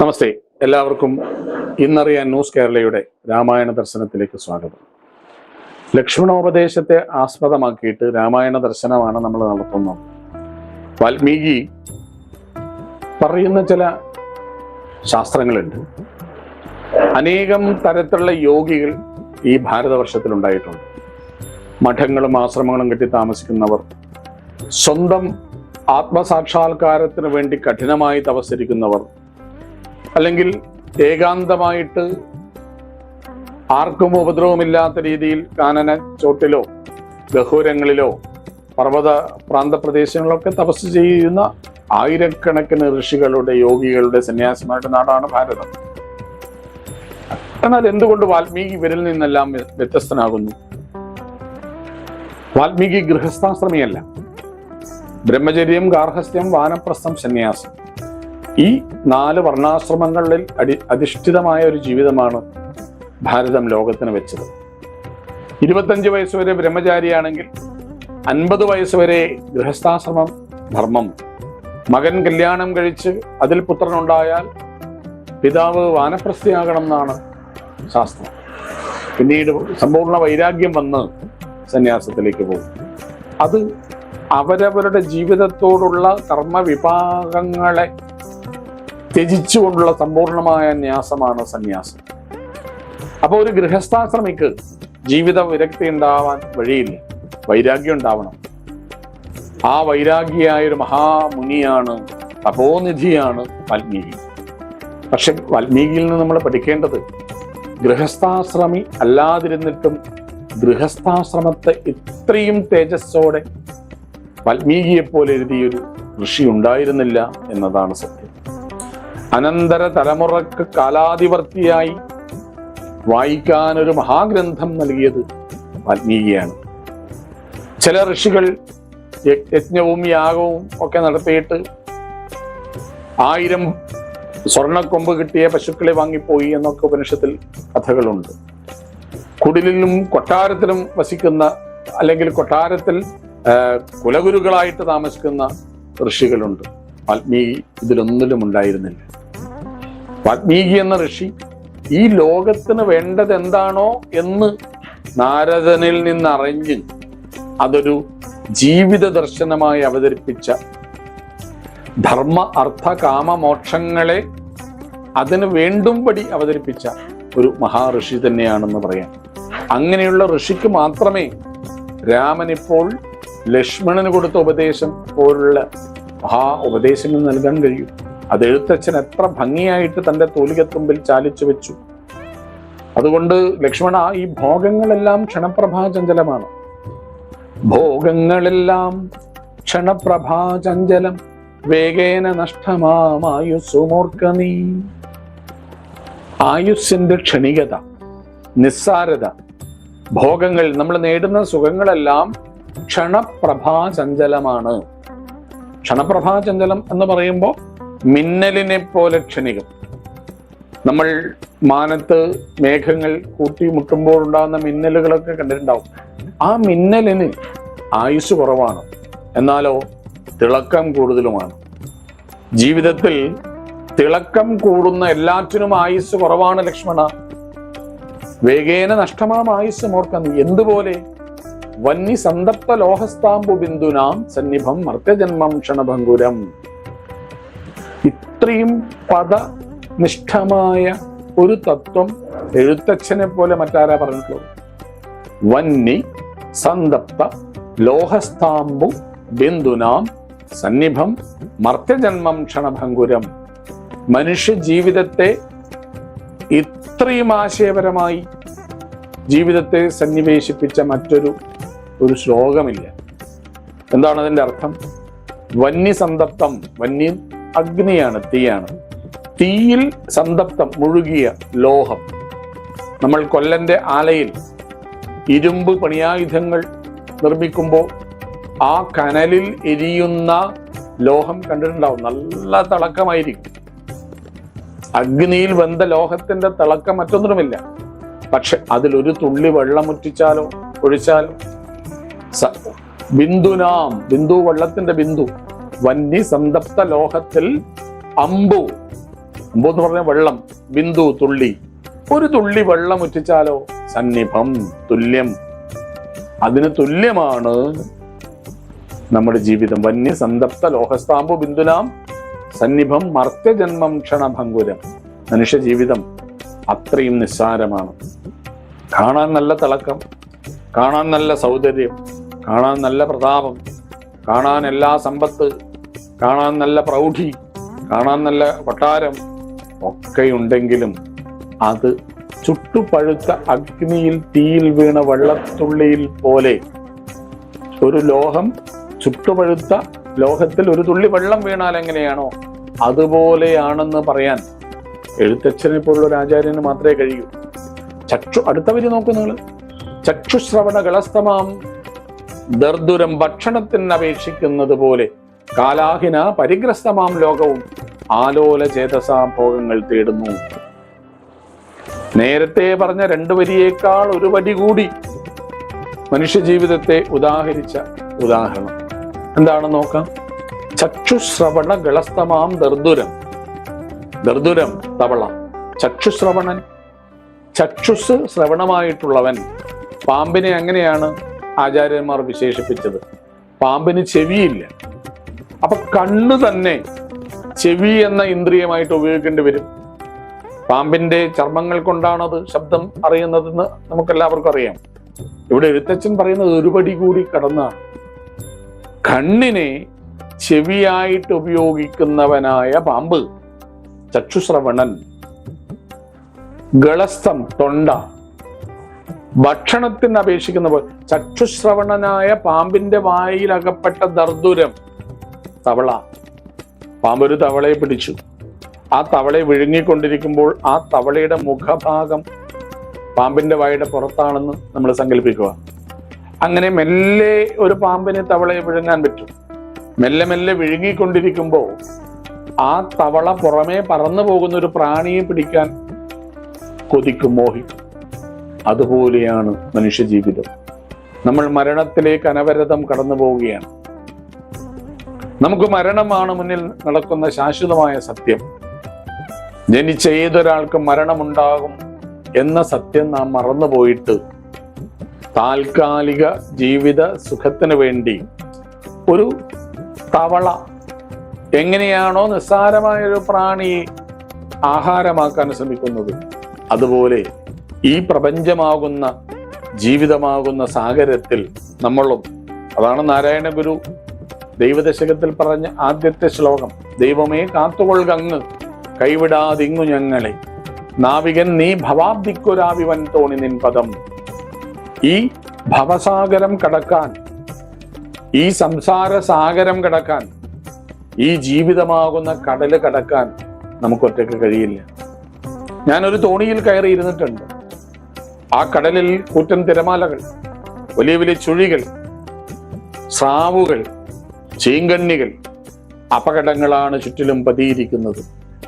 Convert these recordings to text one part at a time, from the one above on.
നമസ്തേ. എല്ലാവർക്കും ഇന്നറിയാൻ ന്യൂസ് കേരളയുടെ രാമായണ ദർശനത്തിലേക്ക് സ്വാഗതം. ലക്ഷ്മണോപദേശത്തെ ആസ്പദമാക്കിയിട്ട് രാമായണ ദർശനമാണ് നമ്മൾ നടത്തുന്നത്. വാൽമീകി പറയുന്ന ചില ശാസ്ത്രങ്ങളുണ്ട്. അനേകം തരത്തിലുള്ള യോഗികൾ ഈ ഭാരതവർഷത്തിൽ ഉണ്ടായിട്ടുണ്ട്. മഠങ്ങളും ആശ്രമങ്ങളും കെട്ടി താമസിക്കുന്നവർ സ്വന്തം ആത്മസാക്ഷാത്കാരത്തിന് വേണ്ടി കഠിനമായി തപസ്സരിക്കുന്നവർ അല്ലെങ്കിൽ ഏകാന്തമായിട്ട് ആർക്കും ഉപദ്രവമില്ലാത്ത രീതിയിൽ കാനന ചോട്ടിലോ ഗഹൂരങ്ങളിലോ പർവത പ്രാന്തപ്രദേശങ്ങളിലൊക്കെ തപസ് ചെയ്യുന്ന ആയിരക്കണക്കിന് ഋഷികളുടെ യോഗികളുടെ സന്യാസിമാരുടെ നാടാണ് ഭാരതം. എന്നാൽ എന്തുകൊണ്ട് വാൽമീകി ഇവരിൽ നിന്നെല്ലാം വ്യത്യസ്തനാകുന്നു? വാൽമീകി ഗൃഹസ്ഥാശ്രമിയല്ല. ബ്രഹ്മചര്യം ഗാർഹസ്ഥ്യം വാനപ്രസ്ഥം സന്യാസം. ഈ നാല് വർണാശ്രമങ്ങളിൽ അടി അധിഷ്ഠിതമായ ഒരു ജീവിതമാണ് ഭാരതം ലോകത്തിന് വെച്ചത്. ഇരുപത്തഞ്ച് വയസ്സുവരെ ബ്രഹ്മചാരിയാണെങ്കിൽ അൻപത് വയസ്സുവരെ ഗൃഹസ്ഥാശ്രമം ധർമ്മം. മകൻ കല്യാണം കഴിച്ച് അതിൽ പുത്രനുണ്ടായാൽ പിതാവ് വാനപ്രസ്ഥയാകണം എന്നാണ് ശാസ്ത്രം. പിന്നീട് സമ്പൂർണ വൈരാഗ്യം വന്ന് സന്യാസത്തിലേക്ക് പോകും. അത് അവരവരുടെ ജീവിതത്തോടുള്ള കർമ്മ വിഭാഗങ്ങളെ ത്യജിച്ചുകൊണ്ടുള്ള സമ്പൂർണമായ ന്യാസമാണ് സന്യാസം. അപ്പോൾ ഒരു ഗൃഹസ്ഥാശ്രമിക്ക് ജീവിത വിരക്തി ഉണ്ടാവാൻ വഴിയില്ല. വൈരാഗ്യം ഉണ്ടാവണം. ആ വൈരാഗ്യായ ഒരു മഹാമുനിയാണ് തപോനിധിയാണ് വാൽമീകി. പക്ഷെ വാൽമീകിയിൽ നിന്ന് നമ്മൾ പഠിക്കേണ്ടത് ഗൃഹസ്ഥാശ്രമി അല്ലാതിരുന്നിട്ടും ഗൃഹസ്ഥാശ്രമത്തെ ഇത്രയും തേജസ്സോടെ വാൽമീകിയെപ്പോലെ എഴുതിയൊരു ഋഷി ഉണ്ടായിരുന്നില്ല എന്നതാണ് സത്യം. അനന്തര തലമുറയ്ക്ക് കാലാധിപർത്തിയായി വായിക്കാൻ ഒരു മഹാഗ്രന്ഥം നൽകിയത് വാൽമീകിയാണ് ചില ഋഷികൾ യജ്ഞവും യാഗവും ഒക്കെ നടത്തിയിട്ട് ആയിരം സ്വർണക്കൊമ്പ് കിട്ടിയ പശുക്കളെ വാങ്ങിപ്പോയി എന്നൊക്കെ ഉപനിഷത്തിൽ കഥകളുണ്ട്. കുടിലിലും കൊട്ടാരത്തിലും വസിക്കുന്ന അല്ലെങ്കിൽ കൊട്ടാരത്തിൽ കുലഗുരുക്കളായിട്ട് താമസിക്കുന്ന ഋഷികളുണ്ട്. വാൽമീകി ഇതിലൊന്നിലും ഉണ്ടായിരുന്നില്ല. വാൽമീകി എന്ന ഋഷി ഈ ലോകത്തിന് വേണ്ടത് എന്താണോ എന്ന് നാരദനിൽ നിന്നറിഞ്ഞ് അതൊരു ജീവിത ദർശനമായി അവതരിപ്പിച്ച ധർമ്മ അർത്ഥ കാമ മോക്ഷങ്ങളെ അതിന് വേണ്ടുംപടി അവതരിപ്പിച്ച ഒരു മഹാഋഷി തന്നെയാണെന്ന് പറയാം. അങ്ങനെയുള്ള ഋഷിക്ക് മാത്രമേ രാമൻ ഇപ്പോൾ ലക്ഷ്മണന് കൊടുത്ത ഉപദേശം പോലുള്ള മഹാ ഉപദേശങ്ങൾ നൽകാൻ കഴിയൂ. അത് എഴുത്തച്ഛൻ എത്ര ഭംഗിയായിട്ട് തന്റെ തൂലികത്തുമ്പിൽ ചാലിച്ചു വെച്ചു. അതുകൊണ്ട് ലക്ഷ്മണ ഈ ഭോഗങ്ങളെല്ലാം ക്ഷണപ്രഭാചഞ്ചലമാണ്. ഭോഗങ്ങളെല്ലാം ക്ഷണപ്രഭാചഞ്ചലം. വേഗേന നഷ്ടമാമായുസുമോർക്ക നീ ആയുസ്സിന്റെ ക്ഷണികത നിസ്സാരത ഭോഗങ്ങൾ നമ്മൾ നേടുന്ന സുഖങ്ങളെല്ലാം ക്ഷണപ്രഭാചഞ്ചലമാണ്. ക്ഷണപ്രഭാചഞ്ചലം എന്ന് പറയുമ്പോൾ മിന്നലിനെ പോലെ ക്ഷണികം നമ്മൾ മാനത്ത് മേഘങ്ങൾ കൂട്ടിമുട്ടുമ്പോൾ ഉണ്ടാകുന്ന മിന്നലുകളൊക്കെ കണ്ടിട്ടുണ്ടാവും. ആ മിന്നലിന് ആയുസ് കുറവാണ്. എന്നാലോ തിളക്കം കൂടുതലുമാണ്. ജീവിതത്തിൽ തിളക്കം കൂടുന്ന എല്ലാറ്റിനും ആയുസ് കുറവാണ് ലക്ഷ്മണ. വേഗേന നഷ്ടമാം ആയുസ് ഓർക്കുന്നു എന്തുപോലെ? വന്നി സന്തപ്ത ലോഹസ്താംബു ബിന്ദുനാം സന്നിഭം മർത്യജന്മം ക്ഷണഭങ്കുരം. ഇത്രയും പദനിഷ്ഠമായ ഒരു തത്വം എഴുത്തച്ഛനെ പോലെ മറ്റാരാ പറഞ്ഞിട്ടുള്ളത്? വന്നി സന്തപ്ത ലോഹസ്താംബു ബിന്ദുനാം സന്നിഭം മർത്യജന്മം ക്ഷണഭങ്കുരം. മനുഷ്യ ജീവിതത്തെ ഇത്രയും ആശയപരമായി ജീവിതത്തെ സന്നിവേശിപ്പിച്ച മറ്റൊരു ഒരു ശ്ലോകമില്ല. എന്താണ് അതിന്റെ അർത്ഥം? വന്യസന്തപ്തം വന്യ അഗ്നിയാണ് തീയാണ്. തീയിൽ സന്തപ്തം മുഴുകിയ ലോഹം. നമ്മൾ കൊല്ലന്റെ ആലയിൽ ഇരുമ്പ് പണിയായുധങ്ങൾ നിർമ്മിക്കുമ്പോൾ ആ കനലിൽ എരിയുന്ന ലോഹം കണ്ടിട്ടുണ്ടാവും. നല്ല തിളക്കമായിരിക്കും. അഗ്നിയിൽ വെന്ത ലോഹത്തിന്റെ തിളക്കം മറ്റൊന്നുമില്ല പക്ഷെ അതിലൊരു തുള്ളി വെള്ളം മുറ്റിച്ചാലോ ഒഴിച്ചാലോ ബിന്ദുനാം ബിന്ദു വെള്ളത്തിന്റെ ബിന്ദു. വന്നി സന്തപ്ത ലോഹത്തിൽ അമ്പു. അമ്പു എന്ന് പറഞ്ഞ വെള്ളം ബിന്ദു തുള്ളി. ഒരു തുള്ളി വെള്ളം ഉറ്റിച്ചാലോ? സന്നിഭം തുല്യം. അതിന് തുല്യമാണ് നമ്മുടെ ജീവിതം. വന്യ സന്തപ്ത ലോഹസ്താമ്പു ബിന്ദുനാം സന്നിഭം മർത്യജന്മം ക്ഷണഭങ്കുരം. മനുഷ്യ ജീവിതം അത്രയും നിസ്സാരമാണ്. കാണാൻ നല്ല തിളക്കം കാണാൻ നല്ല സൗന്ദര്യം കാണാൻ നല്ല പ്രതാപം കാണാൻ എല്ലാ സമ്പത്ത് കാണാൻ നല്ല പ്രൗഢി കാണാൻ നല്ല കൊട്ടാരം ഒക്കെ ഉണ്ടെങ്കിലും അത് ചുട്ടുപഴുത്ത അഗ്നിയിൽ തീയിൽ വീണ വെള്ളത്തുള്ളിയിൽ പോലെ. ഒരു ലോഹം ചുട്ടുപഴുത്ത ലോഹത്തിൽ ഒരു തുള്ളി വെള്ളം വീണാൽ എങ്ങനെയാണോ? അതുപോലെയാണെന്ന് പറയാൻ എഴുത്തച്ഛനെ പോലുള്ള ഒരു ആചാര്യന് മാത്രമേ കഴിയൂ. ചക്ഷു അടുത്ത വരി നോക്കൂ നിങ്ങൾ. ചക്ഷുശ്രവണ കളസ്തമാം ദർദുരം ഭക്ഷണത്തിന് അപേക്ഷിക്കുന്നത് പോലെ കാലാഹിന പരിഗ്രസ്തമാം ലോകവും. ആലോല ചേതസാ ഭോഗങ്ങൾ തേടുന്നു. നേരത്തെ പറഞ്ഞ രണ്ടു വരിയേക്കാൾ ഒരു വടി കൂടി മനുഷ്യജീവിതത്തെ ഉദാഹരിച്ച ഉദാഹരണം. എന്താണ് നോക്കാം? ചക്ഷുശ്രവണ ഗളസ്തമാം ദർദുരം. ദർദുരം തവള. ചക്ഷുശ്രവണൻ. ചക്ഷുസ് ശ്രവണമായിട്ടുള്ളവൻ. പാമ്പിനെ അങ്ങനെയാണ് ആചാര്യന്മാർ വിശേഷിപ്പിച്ചത്? പാമ്പിന് ചെവിയില്ല. അപ്പൊ കണ്ണ് തന്നെ ചെവി എന്ന ഇന്ദ്രിയമായിട്ട് ഉപയോഗിക്കേണ്ടി വരും. പാമ്പിന്റെ ചർമ്മങ്ങൾ കൊണ്ടാണത് ശബ്ദം അറിയുന്നതെന്ന് നമുക്കെല്ലാവർക്കും അറിയാം. ഇവിടെ എഴുത്തച്ഛൻ പറയുന്നത് ഒരുപടി കൂടി കടന്നാണ്. കണ്ണിനെ ചെവിയായിട്ട് ഉപയോഗിക്കുന്നവനായ പാമ്പ് ചക്ഷുശ്രവണൻ ഗളസ്ഥം തൊണ്ട ഭക്ഷണത്തിന് അപേക്ഷിക്കുന്ന പോലെ ചക്ഷുശ്രവണനായ പാമ്പിന്റെ വായിൽ അകപ്പെട്ട ദർദുരം തവള. പാമ്പൊരു തവളയെ പിടിച്ചു. ആ തവളയെ വിഴുങ്ങിക്കൊണ്ടിരിക്കുമ്പോൾ ആ തവളയുടെ മുഖഭാഗം പാമ്പിന്റെ വായുടെ പുറത്താണെന്ന് നമ്മൾ സങ്കല്പിക്കുക. അങ്ങനെ മെല്ലെ ഒരു പാമ്പിനെ തവളയെ വിഴുങ്ങാൻ പറ്റും. മെല്ലെ മെല്ലെ വിഴുങ്ങിക്കൊണ്ടിരിക്കുമ്പോൾ ആ തവള പുറമേ പറന്നു പോകുന്ന ഒരു പ്രാണിയെ പിടിക്കാൻ കൊതിക്കും മോഹിക്കും. അതുപോലെയാണ് മനുഷ്യജീവിതം. നമ്മൾ മരണത്തിലേക്ക് അനവരതം കടന്നു പോവുകയാണ് നമുക്ക് മരണമാണ് മുന്നിൽ നടക്കുന്ന ശാശ്വതമായ സത്യം. ജനിച്ച ഏതൊരാൾക്കും മരണമുണ്ടാകും എന്ന സത്യം നാം മറന്നുപോയിട്ട് താൽക്കാലിക ജീവിത സുഖത്തിന് വേണ്ടി ഒരു തവള എങ്ങനെയാണോ നിസ്സാരമായ ഒരു പ്രാണിയെ ആഹാരമാക്കാൻ ശ്രമിക്കുന്നത്. അതുപോലെ ഈ പ്രപഞ്ചമാകുന്ന ജീവിതമാകുന്ന സാഗരത്തിൽ നമ്മളും അതാണ് നാരായണ ഗുരു ദൈവദശകത്തിൽ പറഞ്ഞ ആദ്യത്തെ ശ്ലോകം ദൈവമേ കാത്തുകൊള്ളുക അങ്ങ് കൈവിടാതിങ്ങു ഞങ്ങളെ. നാവികൻ നീ ഭവാബ്ദിക്കൊരാവിവൻ തോണി നിൻ പദം. ഈ ഭവസാഗരം കടക്കാൻ ഈ സംസാര സാഗരം കടക്കാൻ ഈ ജീവിതമാകുന്ന കടൽ കടക്കാൻ നമുക്ക് ഒറ്റയ്ക്ക് കഴിയില്ല. ഞാനൊരു തോണിയിൽ കയറി ഇരുന്നിട്ടുണ്ട്. ആ കടലിൽ കൂറ്റൻ തിരമാലകൾ വലിയ വലിയ ചുഴികൾ സ്രാവുകൾ ചീങ്കണ്ണികൾ അപകടങ്ങളാണ് ചുറ്റിലും പതിയിരിക്കുന്നത്.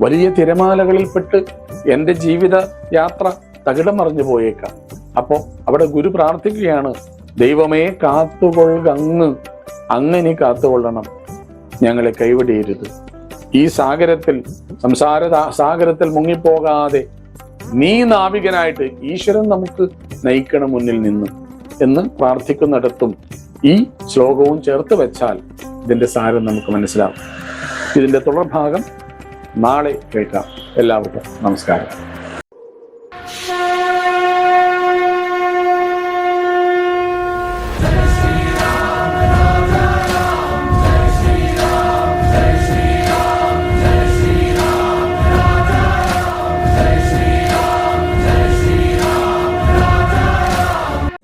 വലിയ തിരമാലകളിൽപ്പെട്ട് എന്റെ ജീവിത യാത്ര തകിടം മറിഞ്ഞു പോയേക്കാം. അപ്പോൾ അവിടെ ഗുരു പ്രാർത്ഥിക്കുകയാണ് ദൈവമേ കാത്തുകൊള്ളുക അങ്ങ്. അങ്ങനെ കാത്തുകൊള്ളണം. ഞങ്ങളെ കൈവിടിയരുത് ഈ സാഗരത്തിൽ സംസാര സാഗരത്തിൽ മുങ്ങിപ്പോകാതെ നീ നാവികനായിട്ട് ഈശ്വരൻ നമുക്ക് നയിക്കണം മുന്നിൽ നിന്ന് എന്ന് പ്രാർത്ഥിക്കുന്നിടത്തും ഈ ശ്ലോകവും ചേർത്ത് വെച്ചാൽ ഇതിന്റെ സാരം നമുക്ക് മനസ്സിലാവും. ഇതിന്റെ തുടർഭാഗം നാളെ കേൾക്കാം. എല്ലാവർക്കും നമസ്കാരം.